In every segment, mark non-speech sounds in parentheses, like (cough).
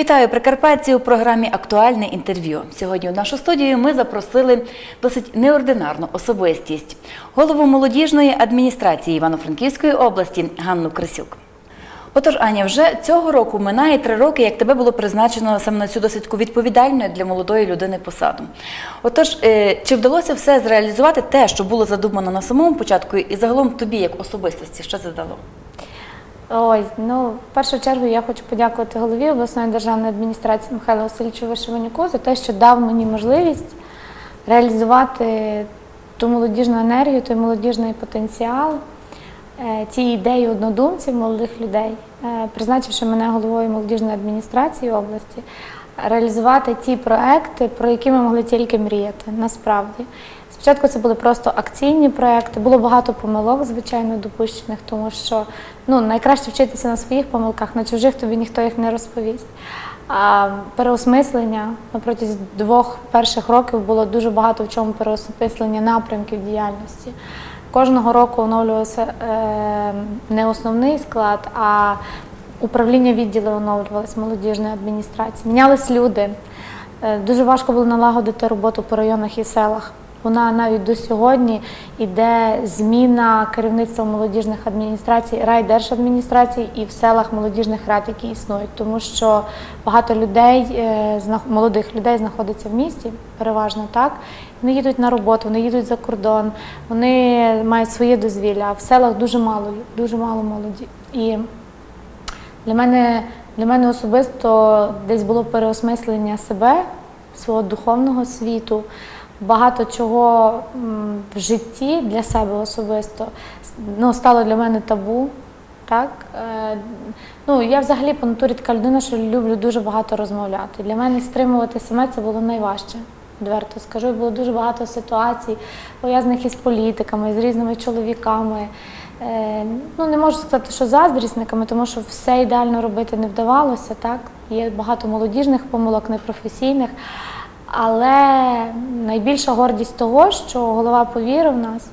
Вітаю Прикарпатці у програмі Актуальне інтерв'ю. Сьогодні у нашу студію ми запросили досить неординарну особистість голову молодіжної адміністрації Івано-Франківської області Ганну Крисюк. Отож, Аня, вже цього року минає три роки, як тебе було призначено саме на цю досить таку відповідальну для молодої людини посаду. Отож, е, чи вдалося все зреалізувати те, що було задумано на самому початку, і загалом тобі як особистості, що це дало? Ой, ну в першу чергу я хочу подякувати голові обласної державної адміністрації Михайлу Васильовичу Вишиванюку за те, що дав мені можливість реалізувати ту молодіжну енергію, той молодіжний потенціал, е, ті ідеї однодумців, молодих людей, е, призначивши мене головою молодіжної адміністрації області, реалізувати ті проекти, про які ми могли тільки мріяти. Насправді. Спочатку це були просто акційні проекти, було багато помилок, звичайно, допущених, тому що ну, найкраще вчитися на своїх помилках, на чужих тобі ніхто їх не розповість. А переосмислення протязі двох перших років було дуже багато в чому переосмислення напрямків діяльності. Кожного року оновлювався е, не основний склад, а управління відділу оновлювалось молодіжної адміністрації. Мінялись люди. Е, Дуже важко було налагодити роботу по районах і селах. Вона навіть до сьогодні йде зміна керівництва молодіжних адміністрацій, райдержадміністрацій і в селах молодіжних рад, які існують, тому що багато людей, е, молодих людей знаходиться в місті, переважно так. Вони їдуть на роботу, вони їдуть за кордон, вони мають своє дозвілля. В селах дуже мало, дуже мало молоді. І для мене, для мене особисто десь було переосмислення себе, свого духовного світу. Багато чого в житті для себе особисто ну, стало для мене табу. Так? Е, ну, я взагалі по натурі така людина, що люблю дуже багато розмовляти. Для мене стримувати себе це було найважче. Відверто скажу, було дуже багато ситуацій, пов'язаних із політиками, з різними чоловіками. Е, ну, не можу сказати, що заздрісниками, тому що все ідеально робити не вдавалося. Так? Є багато молодіжних помилок, непрофесійних. Але найбільша гордість того, що голова повірив в нас,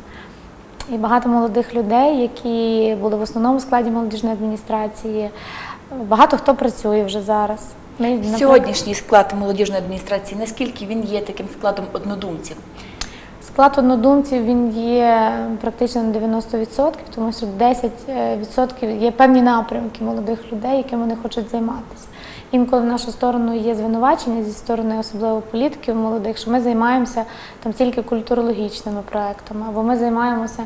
і багато молодих людей, які були в основному складі молодіжної адміністрації. Багато хто працює вже зараз. Ми, Сьогоднішній склад молодіжної адміністрації, наскільки він є таким складом однодумців? Склад однодумців він є практично на 90%, тому що 10% є певні напрямки молодих людей, якими вони хочуть займатися. Інколи в нашу сторону є звинувачення зі сторони особливо політиків молодих, що ми займаємося там тільки культурологічними проектами, або ми займаємося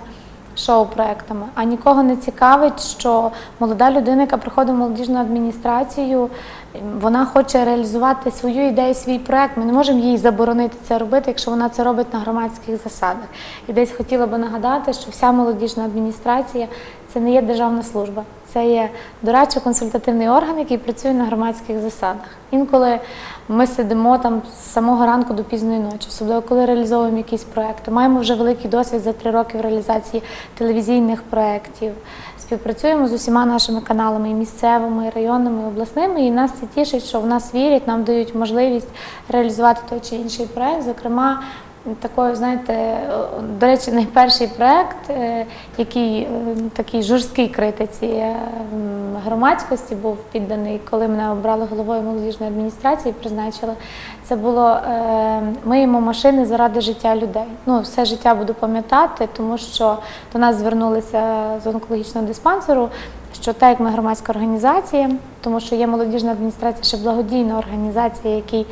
шоу-проектами. А нікого не цікавить, що молода людина, яка приходить в молодіжну адміністрацію, вона хоче реалізувати свою ідею, свій проект. Ми не можемо їй заборонити це робити, якщо вона це робить на громадських засадах. І десь хотіла би нагадати, що вся молодіжна адміністрація це не є державна служба, це є дорадчо-консультативний орган, який працює на громадських засадах. Інколи ми сидимо там з самого ранку до пізної ночі, особливо коли реалізовуємо якісь проекти. Маємо вже великий досвід за три роки в реалізації телевізійних проєктів. Співпрацюємо з усіма нашими каналами і місцевими, і районними, і обласними. І нас це тішить, що в нас вірять, нам дають можливість реалізувати той чи інший проект. Зокрема, такою, знаєте, е, до речі, найперший проект, е, який е, такій жорсткій критиці громадськості був підданий, коли мене обрали головою молодіжної адміністрації, призначили. Це було миємо машини заради життя людей. Ну, все життя буду пам'ятати, тому що до нас звернулися з онкологічного диспансеру. Що так як ми громадська організація, тому що є молодіжна адміністрація, ще благодійна організація, якій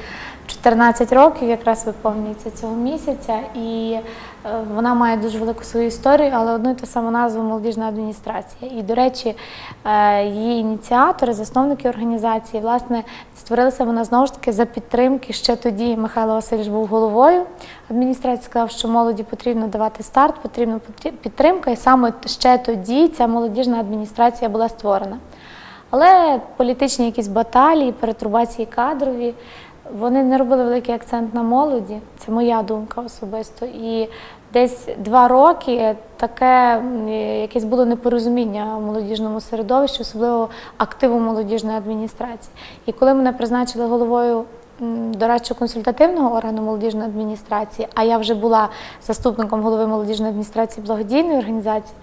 14 років якраз виповнюється цього місяця, і е, вона має дуже велику свою історію, але одну і ту саму назву молодіжна адміністрація. І, до речі, е, її ініціатори, засновники організації, власне, створилася вона знову ж таки за підтримки. Ще тоді Михайло Васильович був головою адміністрації, сказав, що молоді потрібно давати старт, потрібна підтримка, і саме ще тоді ця молодіжна адміністрація була створена. Але політичні якісь баталії, перетурбації кадрові, вони не робили великий акцент на молоді. Це моя думка особисто. І десь два роки таке якесь було непорозуміння в молодіжному середовищі, особливо активу молодіжної адміністрації. І коли мене призначили головою дорадчо-консультативного органу молодіжної адміністрації, а я вже була заступником голови молодіжної адміністрації благодійної організації,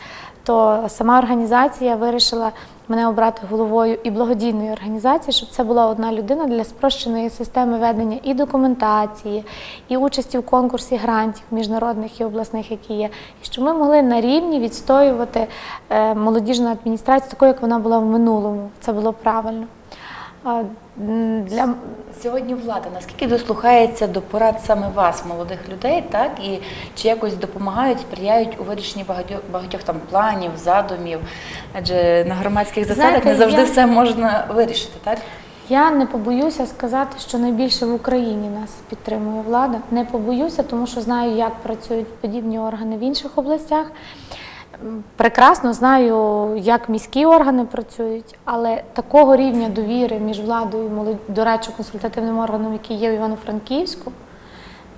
то сама організація вирішила мене обрати головою і благодійної організації, щоб це була одна людина для спрощеної системи ведення і документації, і участі в конкурсі грантів міжнародних і обласних, які є, і щоб ми могли на рівні відстоювати е, молодіжну адміністрацію такою, як вона була в минулому. Це було правильно. А, Для Сьогодні влада наскільки дослухається до порад саме вас, молодих людей, так і чи якось допомагають, сприяють у вирішенні багатьох, багатьох там планів, задумів? Адже на громадських засадах Знаєте, не завжди я- все можна вирішити, так? Я не побоюся сказати, що найбільше в Україні нас підтримує влада. Не побоюся, тому що знаю, як працюють подібні органи в інших областях. Прекрасно знаю, як міські органи працюють, але такого рівня довіри між владою і молод- дорадчо-консультативним органом, який є в Івано-Франківську,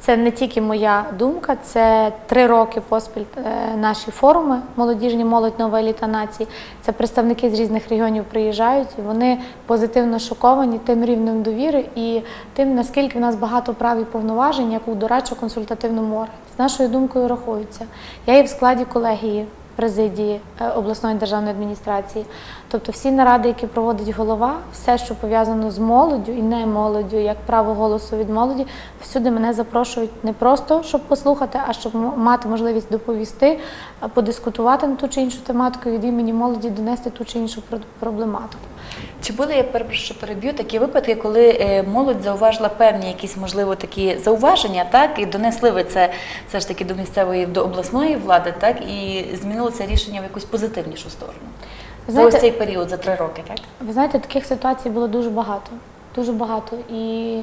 це не тільки моя думка, це три роки поспіль е, наші форуми молодіжні, молодь нова еліта нації. Це представники з різних регіонів приїжджають, і вони позитивно шоковані тим рівнем довіри і тим, наскільки в нас багато прав і повноважень, як у дорадчо-консультативному органі. З нашою думкою рахуються. Я є в складі колегії президії е, обласної державної адміністрації. Тобто всі наради, які проводить голова, все, що пов'язано з молоддю і не молоддю, як право голосу від молоді, всюди мене запрошують не просто щоб послухати, а щоб мати можливість доповісти, подискутувати на ту чи іншу тематику від імені молоді донести ту чи іншу про- проблематику. Чи були, я перепрошую, переб'ю такі випадки, коли е, молодь зауважила певні якісь, можливо, такі зауваження, так, і донесли ви це все ж таки до місцевої, до обласної влади, так, і змінило це рішення в якусь позитивнішу сторону? Ви За ось цей період, за три роки, так? Ви знаєте, таких ситуацій було дуже багато. Дуже багато. І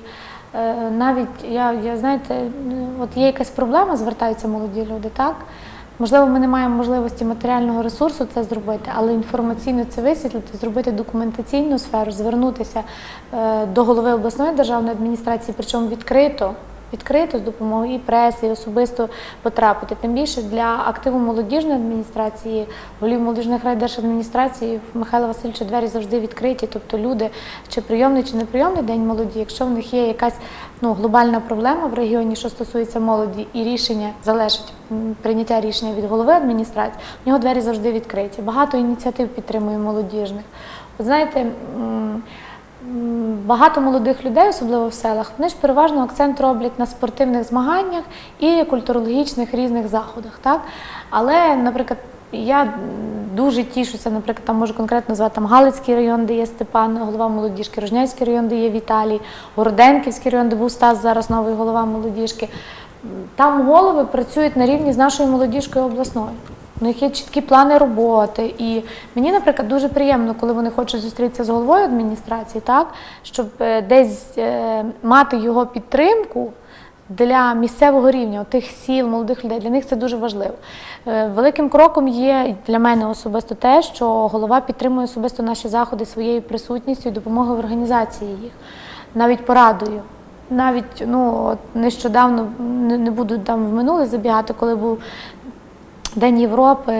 е, навіть я, я знаєте, ну, от є якась проблема, звертаються молоді люди, так? Можливо, ми не маємо можливості матеріального ресурсу це зробити, але інформаційно це висвітлити, зробити документаційну сферу, звернутися е, до голови обласної державної адміністрації, причому відкрито. Відкрито з допомогою і преси, і особисто потрапити. Тим більше для активу молодіжної адміністрації, голів молодіжних в Михайла Васильовича двері завжди відкриті. Тобто люди, чи прийомний, чи неприйомний день молоді, якщо в них є якась ну, глобальна проблема в регіоні, що стосується молоді, і рішення залежить прийняття рішення від голови адміністрації, в нього двері завжди відкриті. Багато ініціатив підтримує молодіжних. От знаєте. Багато молодих людей, особливо в селах, вони ж переважно акцент роблять на спортивних змаганнях і культурологічних різних заходах. Так? Але, наприклад, я дуже тішуся, наприклад, там можу конкретно назвати там Галицький район, де є Степан, голова молодіжки, Рожнянський район, де є Віталій, Городенківський район, де був Стас, зараз новий голова молодіжки. Там голови працюють на рівні з нашою молодіжкою обласною. У них є чіткі плани роботи. І мені, наприклад, дуже приємно, коли вони хочуть зустрітися з головою адміністрації, так, щоб е, десь е, мати його підтримку для місцевого рівня, тих сіл, молодих людей. Для них це дуже важливо. Е, Великим кроком є для мене особисто те, що голова підтримує особисто наші заходи своєю присутністю і допомогою в організації їх, навіть порадою. Навіть ну нещодавно не, буду там в минуле забігати, коли був День Європи,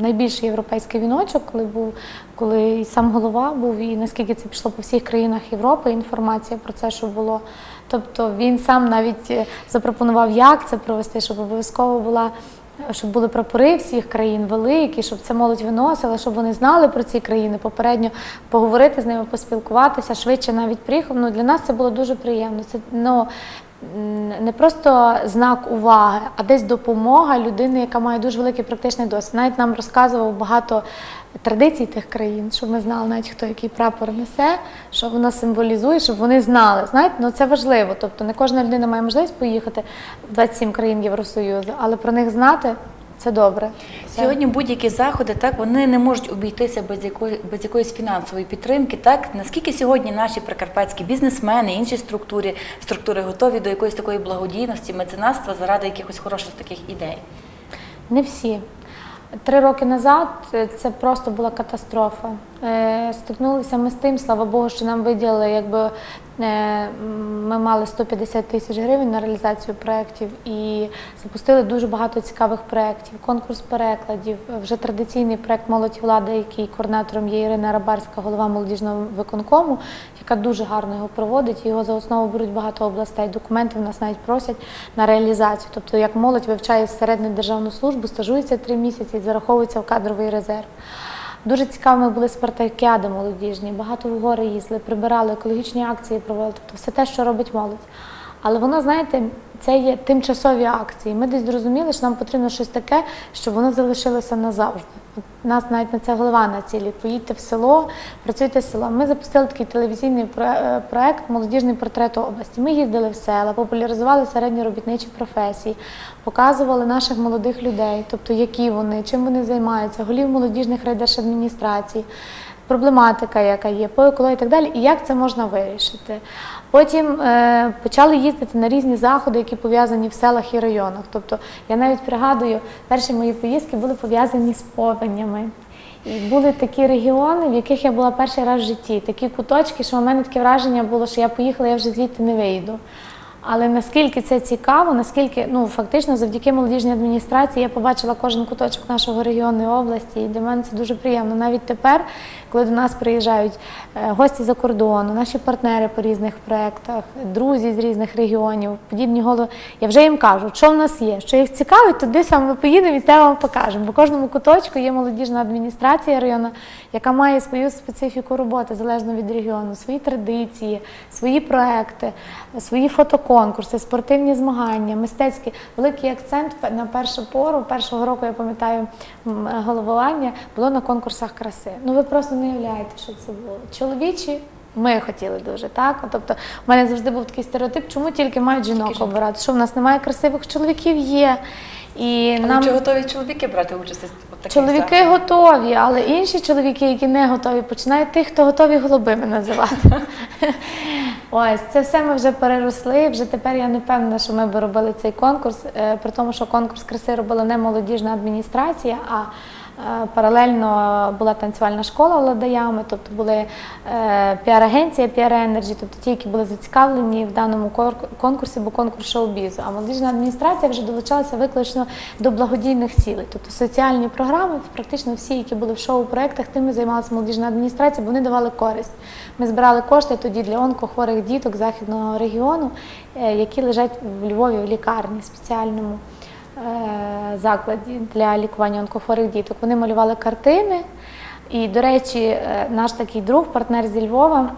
найбільший європейський віночок, коли був, коли і сам голова був, і наскільки це пішло по всіх країнах Європи, інформація про це, що було. Тобто він сам навіть е, запропонував, як це провести, щоб обов'язково була. Щоб були прапори всіх країн великі, щоб це молодь виносила, щоб вони знали про ці країни, попередньо поговорити з ними, поспілкуватися, швидше навіть приїхав. Ну, для нас це було дуже приємно. Це ну, не просто знак уваги, а десь допомога людини, яка має дуже великий практичний досвід. Навіть нам розказував багато традицій тих країн, щоб ми знали навіть хто який прапор несе, що воно символізує, щоб вони знали. Знаєте, ну це важливо. Тобто не кожна людина має можливість поїхати в 27 країн Євросоюзу, але про них знати це добре. Сьогодні будь-які заходи так вони не можуть обійтися без якої без якоїсь фінансової підтримки. Так наскільки сьогодні наші прикарпатські бізнесмени, інші структури структури готові до якоїсь такої благодійності, меценатства заради якихось хороших таких ідей? Не всі. Три роки назад е, це просто була катастрофа. Е, Стикнулися ми з тим, слава Богу, що нам виділили якби Ми мали 150 тисяч гривень на реалізацію проєктів і запустили дуже багато цікавих проєктів. Конкурс перекладів, вже традиційний проєкт Молодь і влада, який координатором є Ірина Рабарська, голова молодіжного виконкому, яка дуже гарно його проводить. Його за основу беруть багато областей. Документи в нас навіть просять на реалізацію. Тобто, як молодь вивчає середню державну службу, стажується три місяці і зараховується в кадровий резерв. Дуже цікавими були спартакіади молодіжні, багато в гори їздили, прибирали, екологічні акції провели, тобто все те, що робить молодь. Але воно, знаєте, це є тимчасові акції. Ми десь зрозуміли, що нам потрібно щось таке, щоб воно залишилося назавжди. Нас навіть на це голова націлює. Поїдьте в село, працюйте в село. Ми запустили такий телевізійний е, проект Молодіжний портрет області. Ми їздили в села, популяризували середні робітничі професії, показували наших молодих людей, тобто які вони, чим вони займаються, голів молодіжних райдержадміністрацій, проблематика, яка є, по екології і так далі, і як це можна вирішити. Потім е, почали їздити на різні заходи, які пов'язані в селах і районах. Тобто я навіть пригадую, перші мої поїздки були пов'язані з повенями. І були такі регіони, в яких я була перший раз в житті, такі куточки, що у мене таке враження було, що я поїхала, я вже звідти не вийду. Але наскільки це цікаво, наскільки ну фактично завдяки молодіжній адміністрації я побачила кожен куточок нашого регіону і області, і для мене це дуже приємно. Навіть тепер, коли до нас приїжджають е, гості за кордону, наші партнери по різних проєктах, друзі з різних регіонів, подібні голови, я вже їм кажу, що в нас є, що їх цікавить, туди саме ми поїдемо і те вам покажемо. Бо кожному куточку є молодіжна адміністрація району, яка має свою специфіку роботи залежно від регіону, свої традиції, свої проекти, свої фотоконкурси, спортивні змагання, мистецькі. Великий акцент на першу пору, першого року, я пам'ятаю, головування було на конкурсах краси. Ну ви просто не уявляєте, що це було. Чоловічі. Ми хотіли дуже, так? Тобто, у мене завжди був такий стереотип, чому тільки мають жінок жінки. обирати? Що в нас немає красивих чоловіків? Є. І Але нам чи готові чоловіки брати участь таких чоловіки заходах? готові, але інші чоловіки, які не готові, починають тих, хто готові голубими називати. (laughs) Ось це все ми вже переросли. Вже тепер я не певна, що ми б робили цей конкурс, е, при тому, що конкурс краси робила не молодіжна адміністрація, а паралельно була танцювальна школа владаями, тобто були е, піар-агенція, піар-енерджі, тобто ті, які були зацікавлені в даному конкурсі, бо конкурс шоу-бізу. А молодіжна адміністрація вже долучалася виключно до благодійних цілей, тобто соціальні програми, практично всі, які були в шоу-проектах, тими займалася молодіжна адміністрація, бо вони давали користь. Ми збирали кошти тоді для онкохворих діток західного регіону, е, які лежать в Львові в лікарні спеціальному е, закладі для лікування онкохворих діток. Вони малювали картини. І, до речі, е, наш такий друг, партнер зі Львова,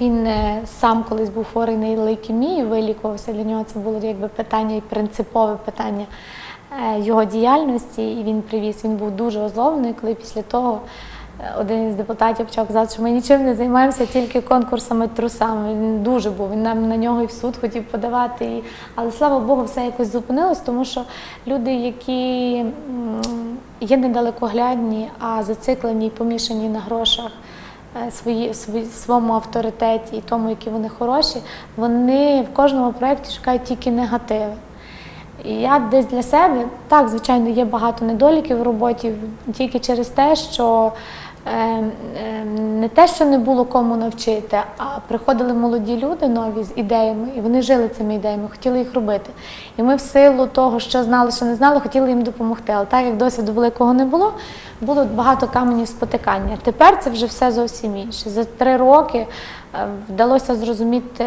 він е, сам колись був хворий на лейкемію, вилікувався. Для нього це було якби питання і принципове питання е, його діяльності. І він привіз. Він був дуже озлоблений, коли після того е, один із депутатів почав казати, що ми нічим не займаємося, тільки конкурсами трусами. Він дуже був. Він нам на нього і в суд хотів подавати. І... Але слава Богу, все якось зупинилось, тому що люди, які є недалекоглядні, а зациклені і помішані на грошах е, свої, свої, своєму авторитеті і тому, які вони хороші, вони в кожному проєкті шукають тільки негативи. І я десь для себе, так, звичайно, є багато недоліків в роботі тільки через те, що не те, що не було кому навчити, а приходили молоді люди нові з ідеями, і вони жили цими ідеями, хотіли їх робити. І ми в силу того, що знали, що не знали, хотіли їм допомогти. Але так як досвіду великого не було, було багато каменів спотикання. Тепер це вже все зовсім інше. За три роки вдалося зрозуміти,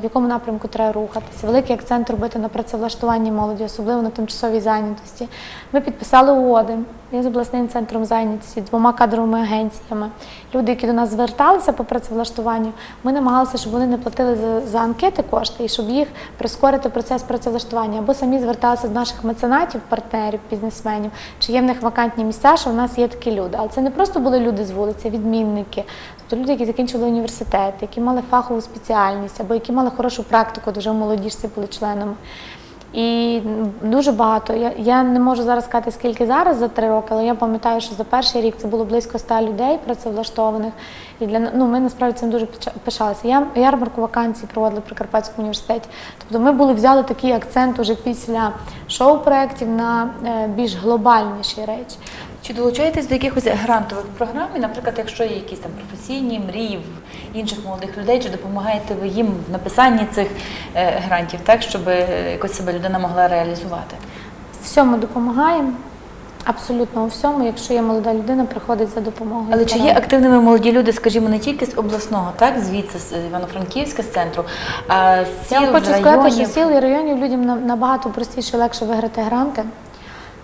в якому напрямку треба рухатися. Великий акцент робити на працевлаштуванні молоді, особливо на тимчасовій зайнятості. Ми підписали угоди з обласним центром зайнятості, двома кадровими агенціями. Люди, які до нас зверталися по працевлаштуванню, ми намагалися, щоб вони не платили за, за анкети кошти і щоб їх прискорити процес працевлаштування. Або самі зверталися до наших меценатів, партнерів, бізнесменів, чи є в них вакантні місця, що в нас є такі люди. Але це не просто були люди з вулиці, відмінники, тобто люди, які закінчили університет, які мали фахову спеціальність, або які мали хорошу практику, дуже в молодіжці були членами. І дуже багато. Я, я не можу зараз сказати, скільки зараз за три роки, але я пам'ятаю, що за перший рік це було близько ста людей працевлаштованих. І для ну, ми насправді цим дуже пишалися. Я ярмарку вакансій проводили при Карпатському університеті. Тобто ми були взяли такий акцент уже після шоу-проєктів на е, більш глобальніші речі. Чи долучаєтесь до якихось грантових програм? І, наприклад, якщо є якісь там професійні мрії в інших молодих людей, чи допомагаєте ви їм в написанні цих е, грантів, так щоб е, якось себе людина могла реалізувати? Всьому допомагаємо. Абсолютно у всьому, якщо є молода людина, приходить за допомогою. Але чи є активними молоді люди, скажімо, не тільки з обласного, так звідси з Івано-Франківська з центру, а з Я сіл, вам хочу з сказати, що сіл і районів людям на- набагато простіше і легше виграти гранти,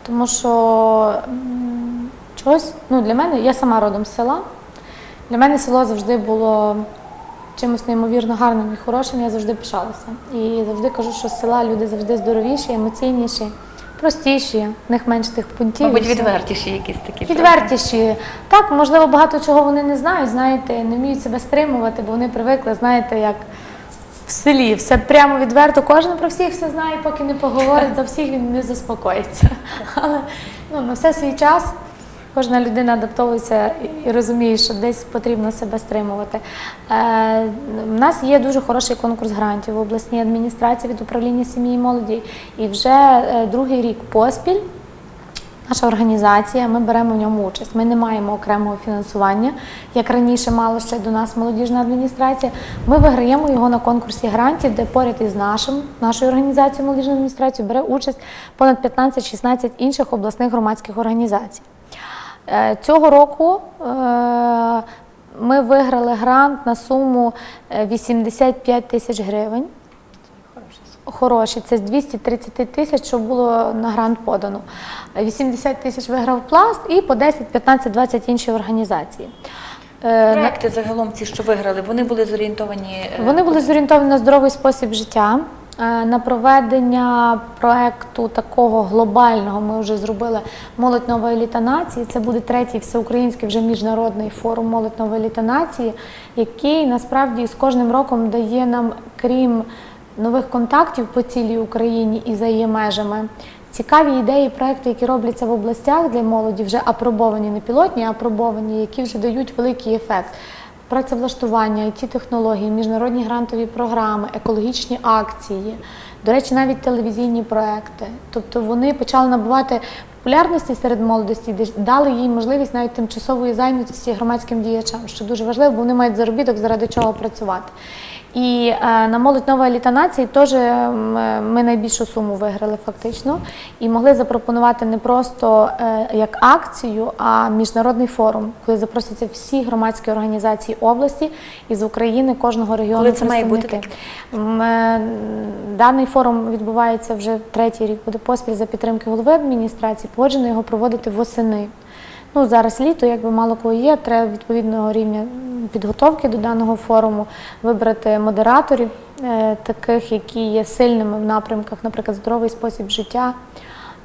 тому що чогось, ну для мене, я сама родом з села. Для мене село завжди було чимось неймовірно гарним і хорошим, я завжди пишалася. І завжди кажу, що з села люди завжди здоровіші, емоційніші, простіші, в них менше тих пунктів. Мабуть, відвертіші якісь такі. Відвертіші. Так, можливо, багато чого вони не знають, знаєте, не вміють себе стримувати, бо вони привикли, знаєте, як в селі. Все прямо відверто, кожен про всіх все знає, поки не поговорить, за всіх він не заспокоїться. (laughs) Але ну, на все свій час кожна людина адаптовується і- розуміє, що десь потрібно себе стримувати. Е, у нас є дуже хороший конкурс грантів в обласній адміністрації від управління сім'ї і молоді. І вже е, другий рік поспіль Наша організація, ми беремо в ньому участь. Ми не маємо окремого фінансування, як раніше мала ще до нас молодіжна адміністрація. Ми виграємо його на конкурсі грантів, де поряд із нашим, нашою організацією молодіжної адміністрації бере участь понад 15-16 інших обласних громадських організацій. Е, Цього року е, ми виграли грант на суму е, 85 тисяч гривень хороші. Це з 230 тисяч, що було на грант подано. 80 тисяч виграв пласт і по 10, 15, 20 інші організації. Е, Проекти загалом ці, що виграли, вони були зорієнтовані. е, Вони були зорієнтовані на здоровий спосіб життя. Е, На проведення проекту такого глобального ми вже зробили молодь нова еліта нації. Це буде третій всеукраїнський вже міжнародний форум молодь нова еліта нації, який насправді з кожним роком дає нам, крім нових контактів по цілій Україні і за її межами. Цікаві ідеї, проекти, які робляться в областях для молоді, вже апробовані, не пілотні, а апробовані, які вже дають великий ефект працевлаштування, it технології, міжнародні грантові програми, екологічні акції, до речі, навіть телевізійні проекти. Тобто вони почали набувати популярності серед молодості, дали їй можливість навіть тимчасової зайнятості громадським діячам, що дуже важливо, бо вони мають заробіток, заради чого працювати. І е, на молодь нова еліта нації теж е, ми найбільшу суму виграли фактично і могли запропонувати не просто е, як акцію, а міжнародний форум, коли запросяться всі громадські організації області і з України кожного регіону. Коли це має бути представники. М, е, Даний форум відбувається вже третій рік, буде поспіль за підтримки голови адміністрації. Погоджено його проводити восени. Ну, зараз літо, якби мало кого є, треба відповідного рівня підготовки до даного форуму, вибрати модераторів, е, таких, які є сильними в напрямках, наприклад, здоровий спосіб життя,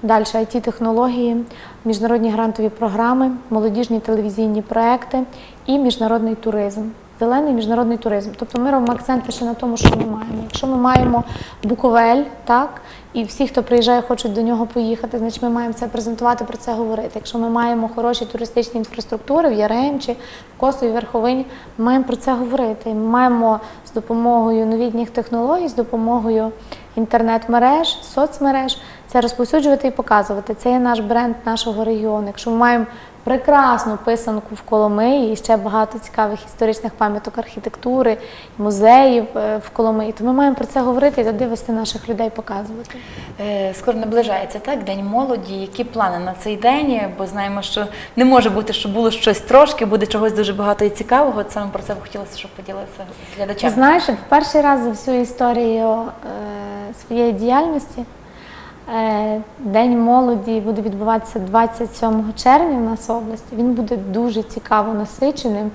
далі it технології, міжнародні грантові програми, молодіжні телевізійні проекти і міжнародний туризм. Зелений міжнародний туризм. Тобто ми робимо акцент лише на тому, що ми маємо. Якщо ми маємо Буковель, так, і всі, хто приїжджає, хочуть до нього поїхати, значить ми маємо це презентувати, про це говорити. Якщо ми маємо хороші туристичні інфраструктури в Яремчі, в Косові, Верховині, ми маємо про це говорити. Ми маємо з допомогою новітніх технологій, з допомогою інтернет-мереж, соцмереж це розповсюджувати і показувати. Це є наш бренд нашого регіону. Якщо ми маємо прекрасну писанку в Коломиї і ще багато цікавих історичних пам'яток архітектури, музеїв е, в Коломиї, то ми маємо про це говорити і туди вести наших людей показувати. Е, Скоро наближається так день молоді. Які плани на цей день? Бо знаємо, що не може бути, що було щось трошки, буде чогось дуже багато і цікавого. Саме про це б хотілося, щоб поділитися з глядачами. знаєш, в перший раз за всю історію е, своєї діяльності День молоді буде відбуватися 27 червня в нас в області. Він буде дуже цікаво насиченим,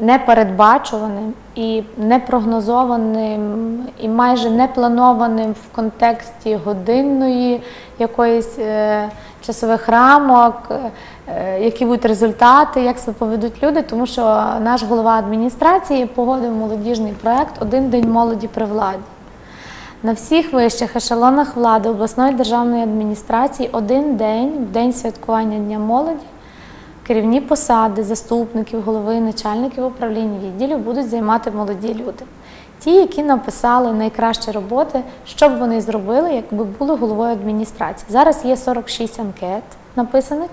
непередбачуваним і непрогнозованим, і майже не планованим в контексті годинної якоїсь е, часових рамок, е, які будуть результати, як себе поведуть люди, тому що наш голова адміністрації погодив молодіжний проект Один день молоді при владі. На всіх вищих ешелонах влади обласної державної адміністрації один день, в день святкування Дня молоді, керівні посади, заступників, голови, начальників управління відділів будуть займати молоді люди. Ті, які написали найкращі роботи, що б вони зробили, якби були головою адміністрації. Зараз є 46 анкет написаних.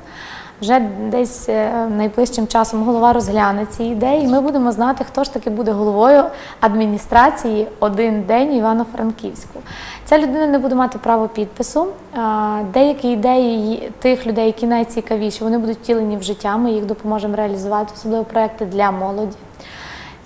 Вже десь е, найближчим часом голова розгляне ці ідеї, і ми будемо знати, хто ж таки буде головою адміністрації один день Івано-Франківську. Ця людина не буде мати право підпису. Деякі ідеї тих людей, які найцікавіші, вони будуть втілені в життя. Ми їх допоможемо реалізувати, особливо проекти для молоді.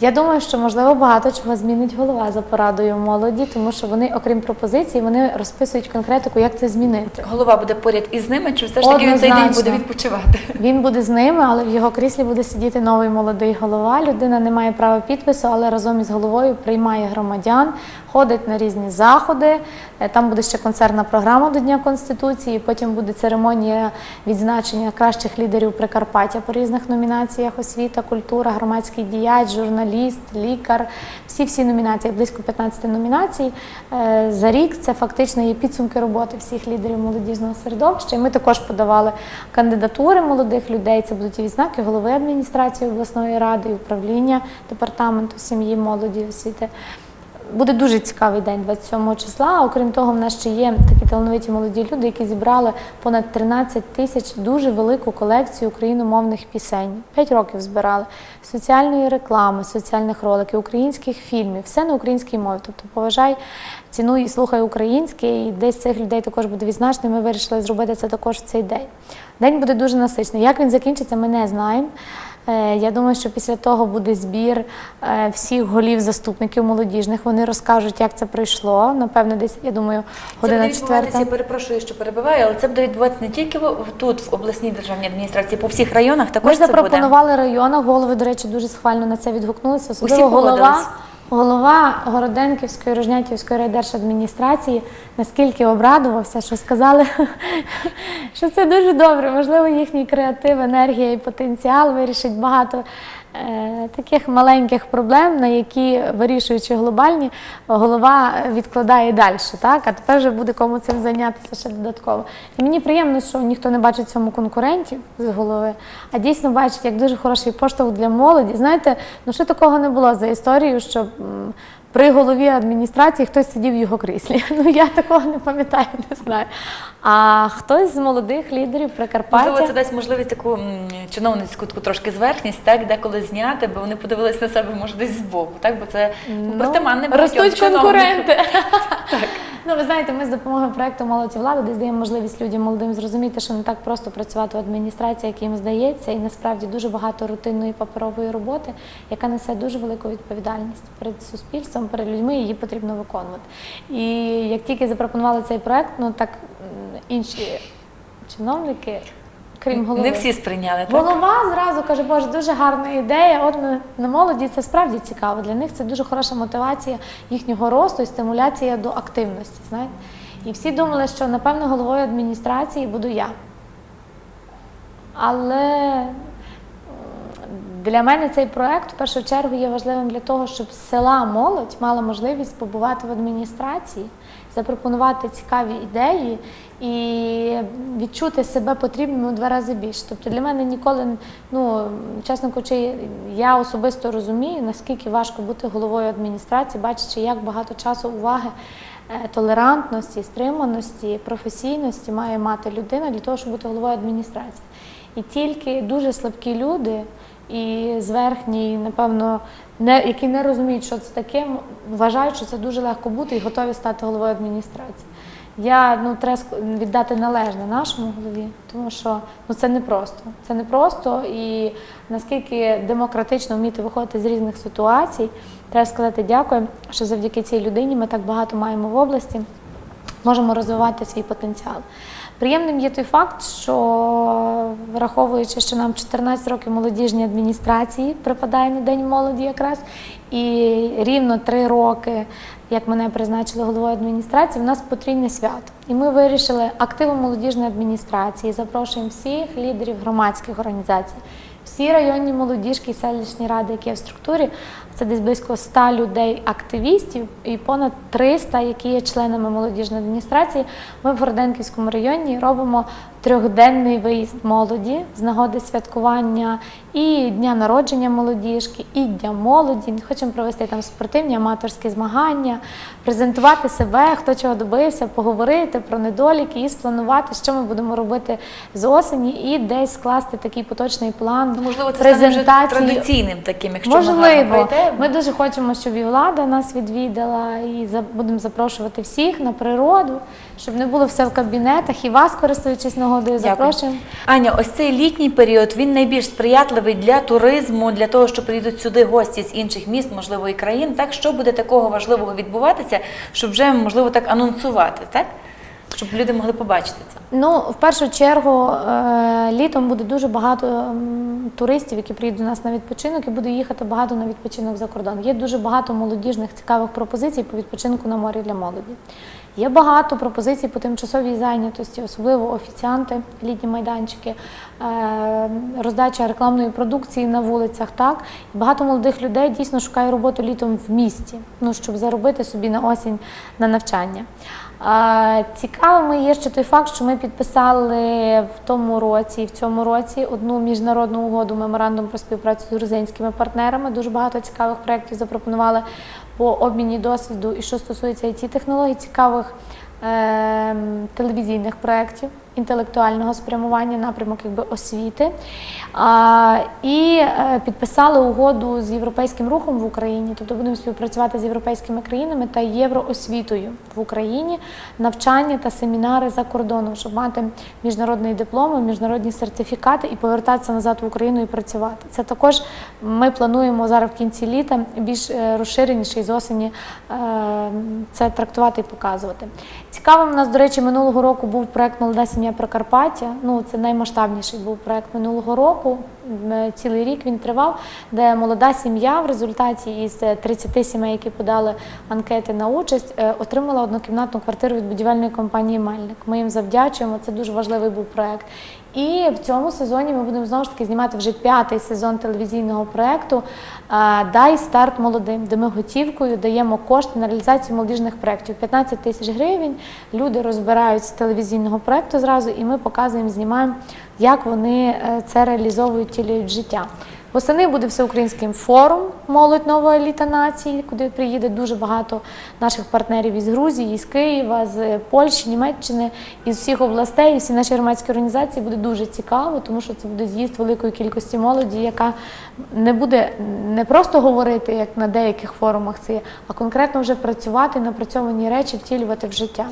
Я думаю, що можливо багато чого змінить голова за порадою молоді, тому що вони, окрім пропозицій, вони розписують конкретику, як це змінити. Голова буде поряд із ними, чи все ж таки він цей день буде відпочивати? Він буде з ними, але в його кріслі буде сидіти новий молодий голова. Людина не має права підпису, але разом із головою приймає громадян, ходить на різні заходи. Е, Там буде ще концертна програма до Дня Конституції. Потім буде церемонія відзначення кращих лідерів Прикарпаття по різних номінаціях: освіта, культура, громадський діяч, журналіст, лікар. Всі всі номінації, близько 15 номінацій. Е, За рік це фактично є підсумки роботи всіх лідерів молодіжного середовища. Ми також подавали кандидатури молодих людей. Це будуть і відзнаки голови адміністрації обласної ради, і управління департаменту сім'ї, молоді, освіти. Буде дуже цікавий день 27 числа. Окрім того, в нас ще є такі талановиті молоді люди, які зібрали понад 13 тисяч дуже велику колекцію україномовних пісень. П'ять років збирали соціальної реклами, соціальних роликів, українських фільмів, все на українській мові. Тобто поважай, цінуй і слухай українське, і десь цих людей також буде відзначено. Ми вирішили зробити це також в цей день. День буде дуже насичений. Як він закінчиться, ми не знаємо. Е, Я думаю, що після того буде збір е, всіх голів заступників молодіжних. Вони розкажуть, як це пройшло. Напевно, десь я думаю, година четверта. я перепрошую, що перебиваю, але це буде відбуватися не тільки тут, в обласній державній адміністрації, по всіх районах також ми запропонували районах. Голови, до речі, дуже схвально на це відгукнулися. Особливо Усі голова, погодились. Голова Городенківської Рожнятівської райдержадміністрації наскільки обрадувався, що сказали, (laughs) що це дуже добре. Можливо, їхній креатив, енергія і потенціал вирішить багато. Е, Таких маленьких проблем, на які вирішуючи глобальні, голова відкладає далі. Так? А тепер вже буде кому цим зайнятися ще додатково. І мені приємно, що ніхто не бачить цьому конкурентів з голови, а дійсно бачить як дуже хороший поштовх для молоді. Знаєте, ну що такого не було за історію, що при голові адміністрації хтось сидів в його кріслі. (laughs) Ну я такого не пам'ятаю, не знаю. А хтось з молодих лідерів Прикарпаття. Можливо, це дасть можливість таку м, чиновницьку таку трошки зверхність, так, деколи зняти, бо вони подивились на себе, може, десь збоку, так, бо це ну, притаманне ростуть конкуренти. (laughs) Ну, ви знаєте, ми з допомогою проекту Молодь і влада десь даємо можливість людям молодим зрозуміти, що не так просто працювати в адміністрації, як їм здається, і насправді дуже багато рутинної паперової роботи, яка несе дуже велику відповідальність перед суспільством, перед людьми, її потрібно виконувати. І як тільки запропонували цей проект, ну так інші чиновники, крім голови. Не всі сприйняли, так? Голова зразу каже, боже, дуже гарна ідея. От на молоді це справді цікаво. Для них це дуже хороша мотивація їхнього росту і стимуляція до активності. Знаєте? І всі думали, що напевно головою адміністрації буду я. Але для мене цей проект в першу чергу є важливим для того, щоб села молодь мала можливість побувати в адміністрації, запропонувати цікаві ідеї і відчути себе потрібними у два рази більше. Тобто для мене ніколи, ну чесно кажучи, я особисто розумію, наскільки важко бути головою адміністрації, бачачи, як багато часу уваги. е, Толерантності, стриманості, професійності має мати людина для того, щоб бути головою адміністрації. І тільки дуже слабкі люди і зверхні, напевно, не, які не розуміють, що це таке, вважають, що це дуже легко бути і готові стати головою адміністрації. Я ну треба віддати належне нашому голові, тому що ну це не просто. Це не просто і наскільки демократично вміти виходити з різних ситуацій, треба сказати дякую, що завдяки цій людині ми так багато маємо в області можемо розвивати свій потенціал. Приємним є той факт, що враховуючи, що нам 14 років молодіжній адміністрації припадає на День молоді якраз, і рівно 3 роки, як мене призначили головою адміністрації, в нас потрійне свято. І ми вирішили активом молодіжної адміністрації, запрошуємо всіх лідерів громадських організацій, всі районні молодіжки і селищні ради, які є в структурі, це десь близько 100 людей, активістів і понад 300, які є членами молодіжної адміністрації. Ми в Городенківському районі робимо трьохденний виїзд молоді з нагоди святкування і дня народження молодіжки, і дня молоді. Хочемо провести там спортивні аматорські змагання, презентувати себе, хто чого добився, поговорити про недоліки і спланувати, що ми будемо робити з осені, і десь скласти такий поточний план Ну, можливо, це стане вже традиційним таким, якщо ми Можливо, пройдемо. ми дуже хочемо, щоб і влада нас відвідала, і будемо запрошувати всіх на природу, щоб не було все в кабінетах. І вас, користуючись нагодою, запрошуємо. Аня, ось цей літній період він найбільш сприятливий для туризму, для того, що приїдуть сюди гості з інших міст, можливо, і країн. Так що буде такого важливого відбуватися, щоб вже можливо так анонсувати, так? Щоб люди могли побачити це. Ну, в першу чергу, е, літом буде дуже багато туристів, які приїдуть до нас на відпочинок, і буде їхати багато на відпочинок за кордон. Є дуже багато молодіжних цікавих пропозицій по відпочинку на морі для молоді. Є багато пропозицій по тимчасовій зайнятості, особливо офіціанти, літні майданчики, е, роздача рекламної продукції на вулицях. Так і багато молодих людей дійсно шукає роботу літом в місті, ну щоб заробити собі на осінь на навчання. Цікавими є ще той факт, що ми підписали в тому році і в цьому році одну міжнародну угоду меморандум про співпрацю з грузинськими партнерами. Дуже багато цікавих проєктів запропонували по обміні досвіду і що стосується it технологій, цікавих ем, телевізійних проєктів інтелектуального спрямування, напрямок якби освіти. І е, підписали угоду з європейським рухом в Україні, тобто будемо співпрацювати з європейськими країнами та євроосвітою в Україні, навчання та семінари за кордоном, щоб мати міжнародний диплом, міжнародні сертифікати і повертатися назад в Україну і працювати. Це також ми плануємо зараз в кінці літа більш е, розширеніше з осені е, це трактувати і показувати. Цікавим у нас, до речі, минулого року був проект Молода сім'я Прикарпаття. Ну, це наймасштабніший був проект минулого року. Цілий рік він тривав, де молода сім'я в результаті із е, 30 сімей, які подали анкети на участь, е, отримала однокімнатну квартиру від будівельної компанії Мельник. Ми їм завдячуємо. Це дуже важливий був проект. І в цьому сезоні ми будемо знову ж таки знімати вже п'ятий сезон телевізійного проекту е, Дай старт молодим, де ми готівкою даємо кошти на реалізацію молодіжних проєктів. 15 тисяч гривень. Люди розбирають з телевізійного проекту зразу, і ми показуємо, знімаємо, як вони е, це реалізовують, тілюють життя. Восени буде всеукраїнським форум Молодь нова еліта нації, куди приїде дуже багато наших партнерів із Грузії, з Києва, з Польщі, Німеччини, із всіх областей. Всі наші громадські організації буде дуже цікаво, тому що це буде з'їзд великої кількості молоді, яка не буде не просто говорити, як на деяких форумах це є, а конкретно вже працювати, напрацьовані речі втілювати в життя.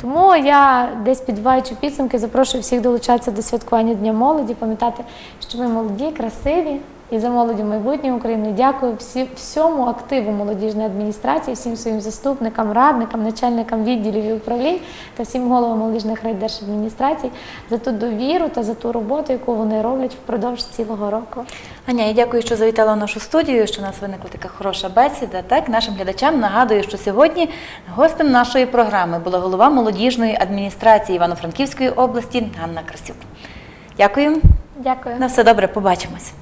Тому я десь підбиваючи підсумки, запрошую всіх долучатися до святкування Дня молоді, пам'ятати, що ми молоді, красиві і за молоді майбутнє України. Дякую всі, всьому активу молодіжної адміністрації, всім своїм заступникам, радникам, начальникам відділів і управлінь та всім головам молодіжних райдержадміністрацій за ту довіру та за ту роботу, яку вони роблять впродовж цілого року. Аня, я дякую, що завітала в нашу студію, що у нас виникла така хороша бесіда. Так, нашим глядачам нагадую, що сьогодні гостем нашої програми була голова молодіжної адміністрації Івано-Франківської області Ганна Красюк. Дякую. Дякую. На все добре, побачимось.